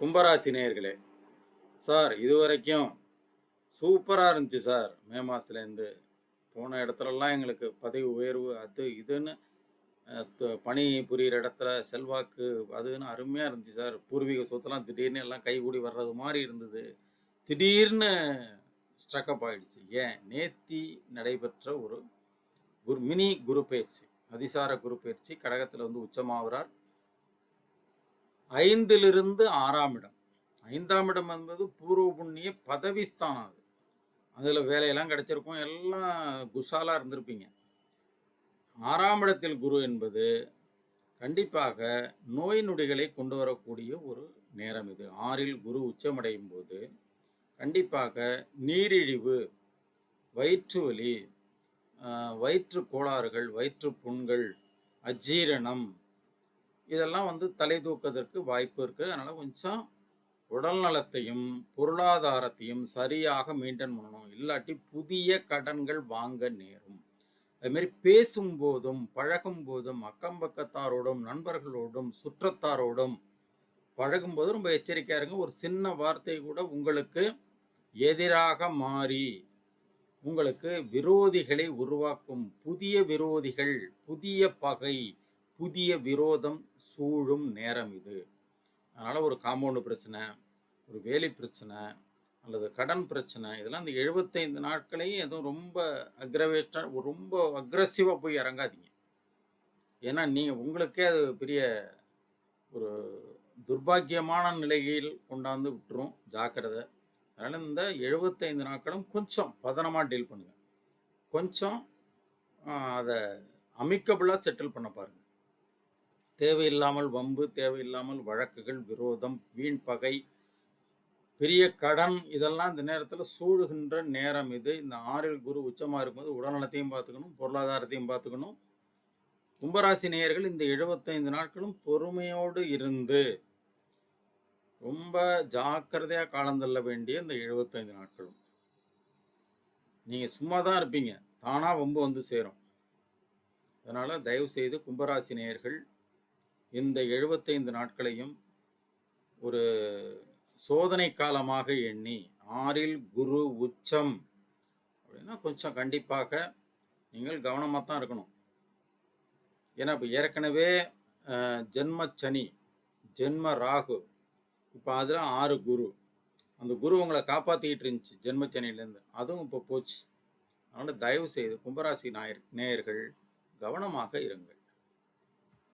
கும்பராசி நேயர்களே சார் இது வரைக்கும் சூப்பராக இருந்துச்சு சார். மே மாதத்துலேருந்து போன இடத்துலலாம் எங்களுக்கு பதவி உயர்வு அது இதுன்னு பணி புரிகிற இடத்துல செல்வாக்கு அதுன்னு அருமையாக இருந்துச்சு சார். பூர்வீக சொத்தெல்லாம் திடீர்னு எல்லாம் கைகூடி வர்றது மாதிரி இருந்தது. திடீர்னு ஸ்ட்ரக்கப் ஆகிடுச்சு ஏன்? நேத்தி நடைபெற்ற ஒரு குரு மினி குரு பயிற்சி அதிசார குரு பயிற்சி கடகத்தில் வந்து உச்சமாகிறார். ஐந்திலிருந்து ஆறாம் இடம். ஐந்தாம் இடம் என்பது பூர்வ புண்ணிய பதவிஸ்தானம் அது. அதில் வேலையெல்லாம் கிடைச்சிருக்கும். எல்லாம் குஷாலாக இருந்திருப்பீங்க. ஆறாம் இடத்தில் குரு என்பது கண்டிப்பாக நோய் நொடிகளை கொண்டு வரக்கூடிய ஒரு நேரம் இது. ஆறில் குரு உச்சமடையும் போது கண்டிப்பாக நீரிழிவு வயிற்று வலி வயிற்று கோளாறுகள் வயிற்று புண்கள் அஜீரணம் இதெல்லாம் வந்து தலை தூக்கதற்கு வாய்ப்பு இருக்குது அதனால் கொஞ்சம் உடல் நலத்தையும் பொருளாதாரத்தையும் சரியாக மெயின்டைன் பண்ணணும். இல்லாட்டி புதிய கடன்கள் வாங்க நேரும். அதுமாரி பேசும்போதும் பழகும் போதும் அக்கம் பக்கத்தாரோடும் நண்பர்களோடும் சுற்றத்தாரோடும் பழகும்போது ரொம்ப எச்சரிக்கையாக இருங்க. ஒரு சின்ன வார்த்தை கூட உங்களுக்கு எதிராக மாறி உங்களுக்கு விரோதிகளை உருவாக்கும் புதிய விரோதிகள் புதிய பகை புதிய விரோதம் சூழும் நேரம் இது. அதனால் ஒரு காம்பவுண்டு பிரச்சனை ஒரு வேலை பிரச்சனை அல்லது கடன் பிரச்சனை இதெல்லாம் இந்த எழுபத்தைந்து நாட்களையும் எதுவும் ரொம்ப அக்ரவேட்டாக ரொம்ப அக்ரஸிவாக போய் இறங்காதீங்க. ஏன்னா நீங்கள் உங்களுக்கே அது பெரிய ஒரு துர்பாக்கியமான நிலையில் கொண்டாந்து விட்டுரும் ஜாக்கிரதை. அதனால் இந்த எழுபத்தைந்து நாட்களும் கொஞ்சம் பதனமாக டீல் பண்ணுங்கள் கொஞ்சம் அதை அமிக்கபிளாக செட்டில் பண்ண பாருங்கள் தேவையில்லாமல் வம்பு தேவையில்லாமல் வழக்குகள் விரோதம் வீண் பகை பெரிய கடன் இதெல்லாம் இந்த நேரத்தில் சூழுகின்ற நேரம் இது. இந்த ஆறில் குரு உச்சமாக இருக்கும்போது உடல்நலத்தையும் பார்த்துக்கணும் பொருளாதாரத்தையும் பார்த்துக்கணும். கும்பராசி நேயர்கள் இந்த எழுபத்தைந்து நாட்களும் பொறுமையோடு இருந்து ரொம்ப ஜாக்கிரதையாக காலம் தள்ள வேண்டிய இந்த எழுபத்தைந்து நாட்களும். நீங்கள் சும்மா தான் இருப்பீங்க. தானாக வம்பு வந்து சேரும். அதனால் தயவு செய்து கும்பராசி நேயர்கள் இந்த எழுபத்தைந்து நாட்களையும் ஒரு சோதனை காலமாக எண்ணி ஆறில் குரு உச்சம் அப்படின்னா கொஞ்சம் கண்டிப்பாக நீங்கள் கவனமாக தான் இருக்கணும். ஏன்னா இப்போ ஏற்கனவே ஜென்ம சனி ஜென்ம ராகு இப்போ அதில் ஆறு குரு. அந்த குரு உங்களை காப்பாற்றிக்கிட்டு இருந்துச்சு ஜென்ம சனியிலேருந்து. அதுவும் இப்போ போச்சு. அதனால் தயவு செய்து கும்பராசி நாயர் நேயர்கள் கவனமாக இருங்கள்.